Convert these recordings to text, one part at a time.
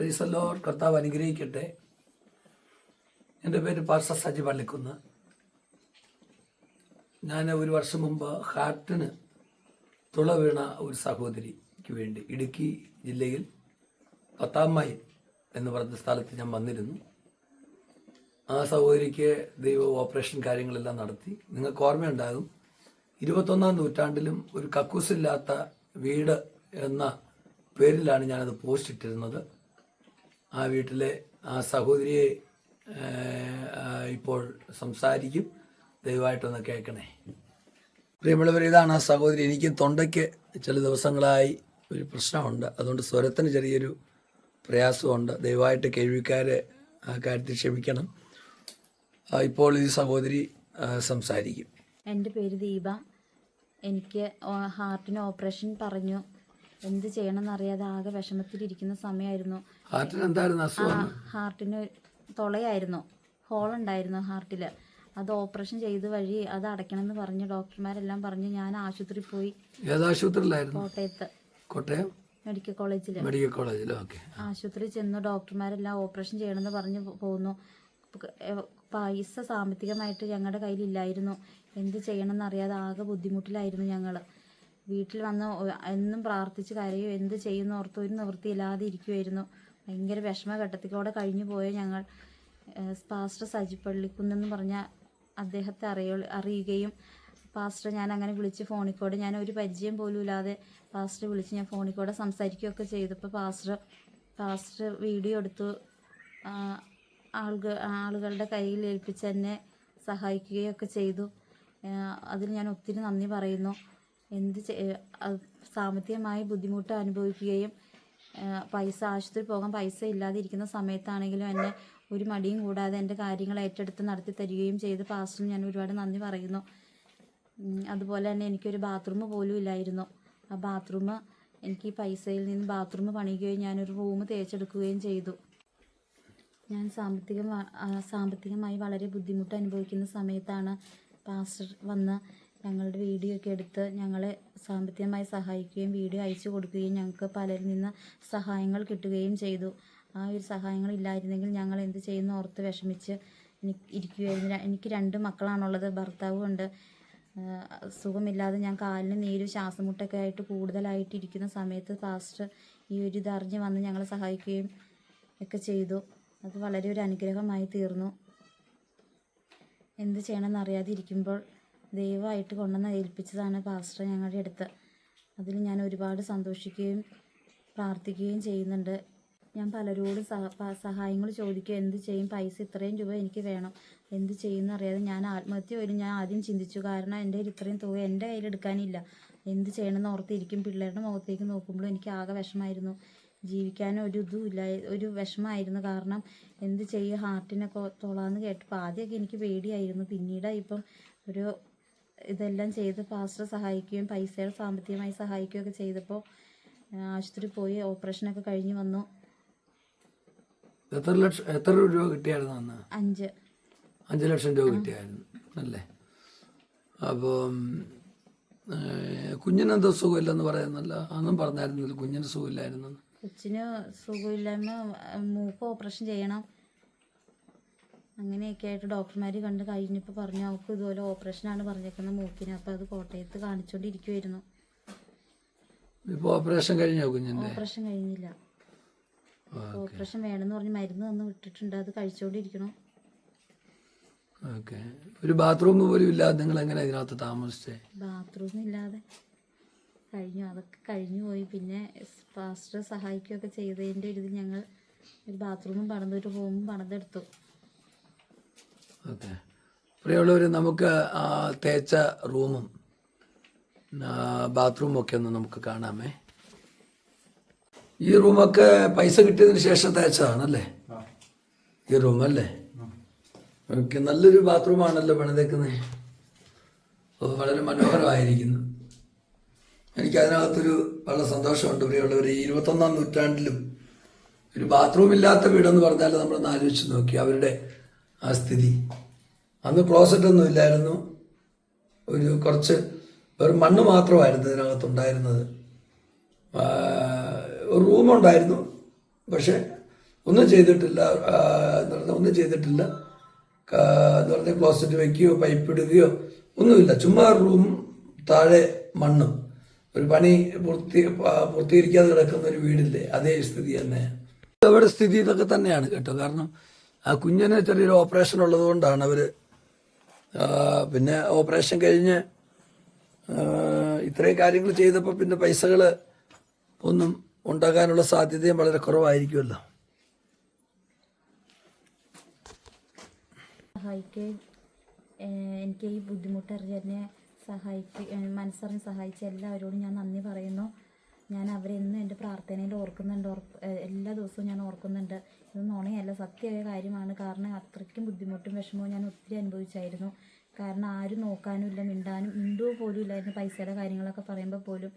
പ്രീസല്ലോ കർത്താവ് അനുഗ്രഹിക്കട്ടെ. എന്റെ പേര് പാർസ സജി പള്ളിക്കുന്ന് ഞാൻ ഒരു വർഷം മുമ്പ് ഹാർട്ടിന് തുള വീണ ഒരു സഹോദരിക്ക് വേണ്ടി ഇടുക്കി ജില്ലയിൽ പത്താം മൈൽ എന്ന് പറഞ്ഞ സ്ഥലത്ത് ഞാൻ വന്നിരുന്നു. ആ സഹോദരിക്ക് ദൈവ ഓപ്പറേഷൻ കാര്യങ്ങളെല്ലാം നടത്തി. നിങ്ങൾക്ക് ഓർമ്മയുണ്ടാകും ഇരുപത്തൊന്നാം നൂറ്റാണ്ടിലും ഒരു കക്കൂസില്ലാത്ത വീട് എന്ന പേരിലാണ് ഞാനത് പോസ്റ്റ് ഇട്ടിരുന്നത്. ആ വീട്ടിലെ ആ സഹോദരിയെ ഇപ്പോൾ സംസാരിക്കും. ദയവായിട്ടൊന്ന് കേൾക്കണേ. പ്രിയമുള്ളവർ ഇതാണ് ആ സഹോദരി. എനിക്ക് തൊണ്ടയ്ക്ക് ചില ദിവസങ്ങളായി ഒരു പ്രശ്നമുണ്ട്. അതുകൊണ്ട് സ്വരത്തിന് ചെറിയൊരു പ്രയാസമുണ്ട്. ദയവായിട്ട് കേൾവിക്കാരെ ആ കാര്യത്തിൽ ക്ഷമിക്കണം. ഇപ്പോൾ ഈ സഹോദരി സംസാരിക്കും. എന്റെ പേര് ദീപ. എനിക്ക് ഹാർട്ടിന് ഓപ്പറേഷൻ പറഞ്ഞു. എന്ത് ചെയ്യണമെന്ന് അറിയാതെ ആകെ വിഷമത്തിലിരിക്കുന്ന സമയമായിരുന്നു. ഹാർട്ടിന് തുളയായിരുന്നു. ഹോൾ ഉണ്ടായിരുന്നു ഹാർട്ടിൽ അത് ഓപ്പറേഷൻ ചെയ്ത് വഴി അത് അടയ്ക്കണമെന്ന് പറഞ്ഞു ഡോക്ടർമാരെല്ലാം പറഞ്ഞ് ഞാൻ ആശുപത്രിയിൽ പോയി. കോട്ടയത്ത്. കോട്ടയം? മെഡിക്കൽ കോളേജിൽ മെഡിക്കൽ കോളേജിൽ ആശുപത്രി ചെന്ന് ഡോക്ടർമാരെല്ലാം ഓപ്പറേഷൻ ചെയ്യണമെന്ന് പറഞ്ഞ് പോകുന്നു പൈസ സാമ്പത്തികമായിട്ട് ഞങ്ങളുടെ കയ്യിലില്ലായിരുന്നു. എന്ത് ചെയ്യണമെന്ന് അറിയാതെ ആകെ ബുദ്ധിമുട്ടിലായിരുന്നു ഞങ്ങൾ വീട്ടിൽ വന്ന് എന്നും പ്രാർത്ഥിച്ച് കരയോ എന്ത് ചെയ്യുന്ന ഓർത്ത് ഒരു നിവൃത്തിയില്ലാതെ ഇരിക്കുമായിരുന്നു ഭയങ്കര വിഷമഘട്ടത്തിലൂടെ കഴിഞ്ഞു പോയ ഞങ്ങൾ പാസ്റ്റർ സജി പള്ളിക്കുന്നെന്ന് പറഞ്ഞ അദ്ദേഹത്തെ അറിയ അറിയുകയും പാസ്റ്റർ ഞാൻ അങ്ങനെ വിളിച്ച് ഫോണിൽ കൂടെ ഞാൻ ഒരു പരിചയം പോലും ഇല്ലാതെ പാസ്റ്റർ വിളിച്ച് ഞാൻ ഫോണിൽ കൂടെ സംസാരിക്കുകയൊക്കെ ചെയ്തപ്പോൾ പാസ്റ്റർ പാസ്റ്റർ വീഡിയോ എടുത്തു. ആളുകൾ ആളുകളുടെ കയ്യിൽ ഏൽപ്പിച്ച് എന്നെ സഹായിക്കുകയൊക്കെ ചെയ്തു. അതിൽ ഞാൻ ഒത്തിരി നന്ദി പറയുന്നു. എന്ത് സാമ്പത്തികമായി ബുദ്ധിമുട്ട് അനുഭവിക്കുകയും പൈസ ആശുപത്രി പോകാൻ പൈസ ഇല്ലാതിരിക്കുന്ന സമയത്താണെങ്കിലും എന്നെ ഒരു മടിയും കൂടാതെ എന്റെ കാര്യങ്ങൾ ഏറ്റെടുത്ത് നടത്തി തരികയും ചെയ്ത് പാസ്റ്ററിന് ഞാൻ ഒരുപാട് നന്ദി പറയുന്നു. അതുപോലെ തന്നെ എനിക്കൊരു ബാത്റൂം പോലും ഇല്ലായിരുന്നു. ആ ബാത്റൂം എനിക്ക് പൈസയിൽ നിന്ന് ബാത്റൂം പണിയുകയും ഞാനൊരു റൂം തേച്ചെടുക്കുകയും ചെയ്തു. ഞാൻ സാമ്പത്തിക സാമ്പത്തികമായി വളരെ ബുദ്ധിമുട്ട് അനുഭവിക്കുന്ന സമയത്താണ് പാസ്റ്റർ വന്ന് ഞങ്ങളുടെ വീഡിയോ ഒക്കെ എടുത്ത് ഞങ്ങളെ സാമ്പത്തികമായി സഹായിക്കുകയും വീഡിയോ അയച്ചു കൊടുക്കുകയും ഞങ്ങൾക്ക് പലരിൽ നിന്ന് സഹായങ്ങൾ കിട്ടുകയും ചെയ്തു. ആ ഒരു സഹായങ്ങൾ ഇല്ലായിരുന്നെങ്കിൽ ഞങ്ങൾ എന്ത് ചെയ്യുന്നു ഓർത്ത് വിഷമിച്ച് എനിക്ക് എനിക്ക് രണ്ട് മക്കളാണുള്ളത്. ഭർത്താവും ഉണ്ട്. സുഖമില്ലാതെ ഞാൻ കാലിന് നീര് ശ്വാസമുട്ടൊക്കെ ആയിട്ട് കൂടുതലായിട്ട് ഇരിക്കുന്ന സമയത്ത് പാസ്റ്റർ ഈ ഒരു ഇതറിഞ്ഞ് വന്ന് ഞങ്ങളെ സഹായിക്കുകയും ഒക്കെ ചെയ്തു. അത് വളരെ ഒരു അനുഗ്രഹമായി തീർന്നു. എന്ത് ചെയ്യണമെന്ന് അറിയാതെ ഇരിക്കുമ്പോൾ ദൈവമായിട്ട് കൊണ്ടുവന്ന് ഏൽപ്പിച്ചതാണ് പാസ്റ്റർ ഞങ്ങളുടെ അടുത്ത്. അതിൽ ഞാൻ ഒരുപാട് സന്തോഷിക്കുകയും പ്രാർത്ഥിക്കുകയും ചെയ്യുന്നുണ്ട്. ഞാൻ പലരോടും സഹ സഹായങ്ങൾ ചോദിക്കും. എന്ത് ചെയ്യും? പൈസ ഇത്രയും രൂപ എനിക്ക് വേണം. എന്ത് ചെയ്യുമെന്ന് അറിയാതെ ഞാൻ ആത്മഹത്യ പോലും ഞാൻ ആദ്യം ചിന്തിച്ചു കാരണം എന്റെ കയ്യിൽ ഇത്രയും തുക എന്റെ കയ്യിൽ എടുക്കാനില്ല. എന്ത് ചെയ്യണമെന്ന് ഓർത്തിരിക്കും. പിള്ളേരുടെ മുഖത്തേക്ക് നോക്കുമ്പോഴും എനിക്ക് ആകെ വിഷമായിരുന്നു ജീവിക്കാനും ഒരു ഇതും ഇല്ല ഒരു വിഷമമായിരുന്നു. കാരണം എന്ത് ചെയ്യും? ഹാർട്ടിനെ തൊളാന്ന് കേട്ടപ്പോൾ ആദ്യമൊക്കെ എനിക്ക് പേടിയായിരുന്നു. പിന്നീട് ഇപ്പം ഒരു ഇതെല്ലാം ചെയ്ത് ഫാസ്റ്റർ സഹായിക്കുകയും പൈസയുടെ സാമ്പത്തികമായി സഹായിക്കുകയൊക്കെ ചെയ്തപ്പോൾ ആശുപത്രി പോയി ഓപ്പറേഷനൊക്കെ കഴിഞ്ഞ് വന്നു. എത്ര ലക്ഷം എത്ര രൂപ കിട്ടിയായിരുന്നു അന്ന്? അഞ്ച്. അഞ്ച് ലക്ഷം രൂപ കിട്ടിയായിരുന്നു അല്ലേ? അപ്പം കുഞ്ഞിനെന്തോ സുഖമില്ലെന്ന് പറയുന്നല്ല. അന്നും പറഞ്ഞായിരുന്നല്ലോ കുഞ്ഞിന് സുഖമില്ലായിരുന്നു കൊച്ചിന് സുഖമില്ലായ്മ മൂപ്പ് മൂക്ക് ഓപ്പറേഷൻ ചെയ്യണം. അങ്ങനെയൊക്കെ ആയിട്ട് ഡോക്ടർമാർ കണ്ട് കഴിഞ്ഞപ്പോൾ പറഞ്ഞു അവൾക്ക് ഇതുപോലെ ഓപ്പറേഷനാണ് പറഞ്ഞേക്കുന്നത് മൂക്കിന്. അപ്പോൾ അത് കോട്ടയത്ത് കാണിച്ചുകൊണ്ടിരിക്കുമായിരുന്നു ഇപ്പോൾ ഓപ്പറേഷൻ കഴിഞ്ഞോ കുഞ്ഞിന്റെ ഓപ്പറേഷൻ കഴിഞ്ഞില്ല. ഓപ്പറേഷൻ വേണമെന്ന് പറഞ്ഞ് മരുന്ന് തന്ന് വിട്ടിട്ടുണ്ട്. അത് കഴിച്ചുകൊണ്ടിരിക്കണം ഓക്കെ. ഒരു ബാത്റൂം പോലും ഇല്ലാതെ നിങ്ങൾ എങ്ങനെ ഇതിനകത്ത് താമസിച്ചേ? ബാത്റൂം ഇല്ലാതെ കഴിഞ്ഞു. അതൊക്കെ കഴിഞ്ഞു പോയി. പിന്നെ പാസ്റ്റർ സഹായിക്കുകയൊക്കെ ചെയ്തതിന്റെ ഒരു ഇത് ഞങ്ങൾ ഒരു ബാത്റൂമും പണിത് ഒരു റൂമും പണിതെടുത്തു. ഓക്കെ. പ്രിയമുള്ളവർ നമുക്ക് ആ തേച്ച റൂമും ബാത്റൂമും ഒക്കെ ഒന്ന് നമുക്ക് കാണാമേ. ഈ റൂമൊക്കെ പൈസ കിട്ടിയതിന് ശേഷം തേച്ചതാണല്ലേ? ഈ റൂം അല്ലേ ഓക്കെ നല്ലൊരു ബാത്റൂമാണല്ലോ പണിതേക്കുന്നത് അത് വളരെ മനോഹരമായിരിക്കുന്നു. എനിക്കതിനകത്തൊരു വളരെ സന്തോഷമുണ്ട് പ്രിയമുള്ളവർ ഈ ഇരുപത്തൊന്നാം നൂറ്റാണ്ടിലും ഒരു ബാത്റൂം ഇല്ലാത്ത വീടെന്ന് പറഞ്ഞാൽ നമ്മളൊന്ന് ആലോചിച്ച് നോക്കി. അവരുടെ ആ സ്ഥിതി. അന്ന് ക്ലോസറ്റൊന്നും ഇല്ലായിരുന്നു. ഒരു കുറച്ച് ഒരു മണ്ണ് മാത്രമായിരുന്നു ഇതിനകത്തുണ്ടായിരുന്നത്. ഒരു റൂമുണ്ടായിരുന്നു പക്ഷെ ഒന്നും ചെയ്തിട്ടില്ല. എന്ന് പറഞ്ഞാൽ ഒന്നും ചെയ്തിട്ടില്ല. എന്ന് പറഞ്ഞാൽ ക്ലോസറ്റ് വയ്ക്കുകയോ പൈപ്പ് ഇടുകയോ ഒന്നുമില്ല. ചുമ്മാ റൂം താഴെ മണ്ണും. ഒരു പണി പൂർത്തി പൂർത്തീകരിക്കാതെ കിടക്കുന്ന ഒരു വീടില്ലേ? അതേ സ്ഥിതി തന്നെ. അവരുടെ സ്ഥിതി ഇതൊക്കെ തന്നെയാണ് കേട്ടോ. കാരണം ആ കുഞ്ഞിന് ചെറിയൊരു ഓപ്പറേഷൻ ഉള്ളതുകൊണ്ടാണ് അവർ പിന്നെ ഓപ്പറേഷൻ കഴിഞ്ഞ് ഇത്രയും കാര്യങ്ങൾ ചെയ്തപ്പോൾ പിന്നെ പൈസകൾ ഒന്നും ഉണ്ടാകാനുള്ള സാധ്യതയും വളരെ കുറവായിരിക്കുമല്ലോ. എനിക്ക് ഈ ബുദ്ധിമുട്ടറിഞ്ഞ് സഹായിക്കും മനസ്സറിഞ്ഞ് സഹായിച്ച എല്ലാവരോടും ഞാൻ നന്ദി പറയുന്നു. ഞാൻ അവരെന്നും എന്റെ പ്രാർത്ഥനയിൽ ഓർക്കുന്നുണ്ട്. എല്ലാ ദിവസവും ഞാൻ ഓർക്കുന്നുണ്ട്. ഇത് നുണയല്ല സത്യമായ കാര്യമാണ്. കാരണം അത്രയ്ക്കും ബുദ്ധിമുട്ടും വിഷമവും ഞാൻ ഒത്തിരി അനുഭവിച്ചായിരുന്നു. കാരണം ആരും നോക്കാനുമില്ല മിണ്ടാനും മിണ്ടുക പോലും ഇല്ലായിരുന്നു പൈസയുടെ കാര്യങ്ങളൊക്കെ പറയുമ്പോൾ പോലും.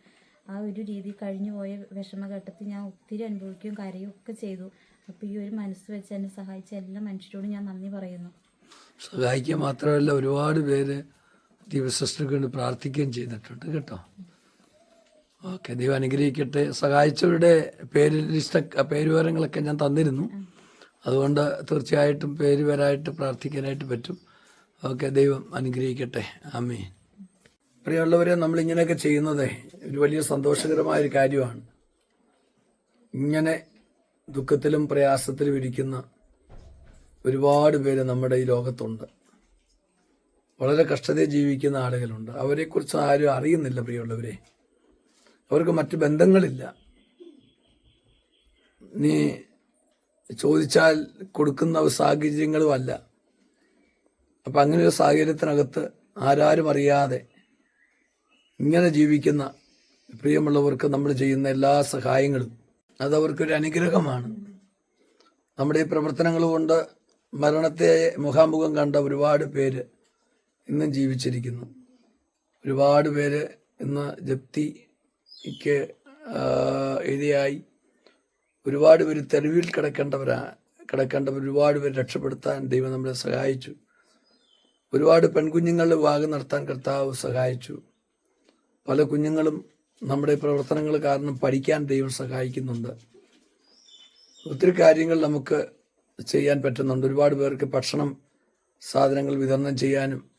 ആ ഒരു രീതി കഴിഞ്ഞു പോയ വിഷമഘട്ടത്തിൽ ഞാൻ ഒത്തിരി അനുഭവിക്കുകയും കരയുകയും ചെയ്തു. അപ്പോൾ ഈ ഒരു മനസ്സ് വെച്ച് എന്നെ സഹായിച്ച എല്ലാ മനുഷ്യരോടും ഞാൻ നന്ദി പറയുന്നു. സഹായിക്കുക മാത്രമല്ല ഒരുപാട് പേര് ദിവസങ്ങൾക്ക് വേണ്ടി പ്രാർത്ഥിക്കുകയും ചെയ്തിട്ടുണ്ട് കേട്ടോ. ഓക്കെ ദൈവം അനുഗ്രഹിക്കട്ടെ. സഹായിച്ചവരുടെ പേര് ലിസ്റ്റ് പേര് വിവരങ്ങളൊക്കെ ഞാൻ തന്നിരുന്നു. അതുകൊണ്ട് തീർച്ചയായിട്ടും പേര് വരായിട്ട് പ്രാർത്ഥിക്കാനായിട്ട് പറ്റും. ഓക്കെ ദൈവം അനുഗ്രഹിക്കട്ടെ. ആമേ പ്രിയമുള്ളവരെ നമ്മൾ ഇങ്ങനെയൊക്കെ ചെയ്യുന്നത് ഒരു വലിയ സന്തോഷകരമായ ഒരു കാര്യമാണ്. ഇങ്ങനെ ദുഃഖത്തിലും പ്രയാസത്തിലും ഇരിക്കുന്ന ഒരുപാട് പേര് നമ്മുടെ ഈ ലോകത്തുണ്ട്. വളരെ കഷ്ടതയിൽ ജീവിക്കുന്ന ആളുകളുണ്ട്. അവരെക്കുറിച്ച് ആരും അറിയുന്നില്ല പ്രിയമുള്ളവരെ. അവർക്ക് മറ്റു ബന്ധങ്ങളില്ല. നീ ചോദിച്ചാൽ കൊടുക്കുന്ന സാഹചര്യങ്ങളുമല്ല അപ്പം അങ്ങനെ ഒരു സാഹചര്യത്തിനകത്ത് ആരാരും അറിയാതെ ഇങ്ങനെ ജീവിക്കുന്ന പ്രിയമുള്ളവർക്ക് നമ്മൾ ചെയ്യുന്ന എല്ലാ സഹായങ്ങളും അത് അവർക്കൊരു അനുഗ്രഹമാണ്. നമ്മുടെ ഈ പ്രവർത്തനങ്ങൾ കൊണ്ട് മരണത്തെ മുഖാമുഖം കണ്ട ഒരുപാട് പേര് ഇന്നും ജീവിച്ചിരിക്കുന്നു. ഒരുപാട് പേര് ഇന്ന് ജപ്തിക്ക് ആ, എഴുതിയായി ഒരുപാട് പേര് തെരുവിൽ കിടക്കേണ്ടവരാ കിടക്കേണ്ടവർ ഒരുപാട് പേര് രക്ഷപ്പെടുത്താൻ ദൈവം നമ്മളെ സഹായിച്ചു. ഒരുപാട് പെൺകുഞ്ഞുങ്ങളുടെ വിവാഹം നടത്താൻ കർത്താവ് സഹായിച്ചു. പല കുഞ്ഞുങ്ങളും നമ്മുടെ പ്രവർത്തനങ്ങൾ കാരണം പഠിക്കാൻ ദൈവം സഹായിക്കുന്നുണ്ട്. ഒത്തിരി കാര്യങ്ങൾ നമുക്ക് ചെയ്യാൻ പറ്റുന്നുണ്ട്. ഒരുപാട് പേർക്ക് ഭക്ഷണം സാധനങ്ങൾ വിതരണം ചെയ്യാനും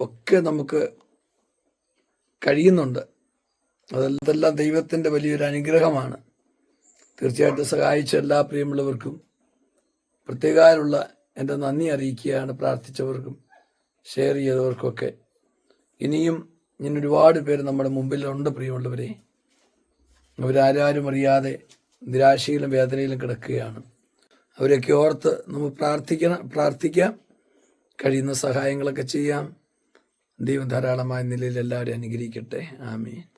ഒക്കെ നമുക്ക് കഴിയുന്നുണ്ട്. അതെല്ലാം ദൈവത്തിന്റെ വലിയൊരു അനുഗ്രഹമാണ്. തീർച്ചയായിട്ടും സഹായിച്ച എല്ലാ പ്രിയമുള്ളവർക്കും പ്രത്യേകമായുള്ള എന്റെ നന്ദി അറിയിക്കുകയാണ് പ്രാർത്ഥിച്ചവർക്കും ഷെയർ ചെയ്തവർക്കൊക്കെ. ഇനിയും ഇങ്ങനെ ഒരുപാട് പേര് നമ്മുടെ മുമ്പിലുണ്ട് പ്രിയമുള്ളവരെ. അവരാരും അറിയാതെ നിരാശയിലും വേദനയിലും കിടക്കുകയാണ്. അവരൊക്കെ ഓർത്ത് നമ്മൾ പ്രാർത്ഥിക്കണം പ്രാർത്ഥിക്കാം. കഴിയുന്ന സഹായങ്ങളൊക്കെ ചെയ്യാം. ദൈവം ധാരാളമായ നിലയിൽ എല്ലാവരും അനുഗ്രഹിക്കട്ടെ. ആമീൻ.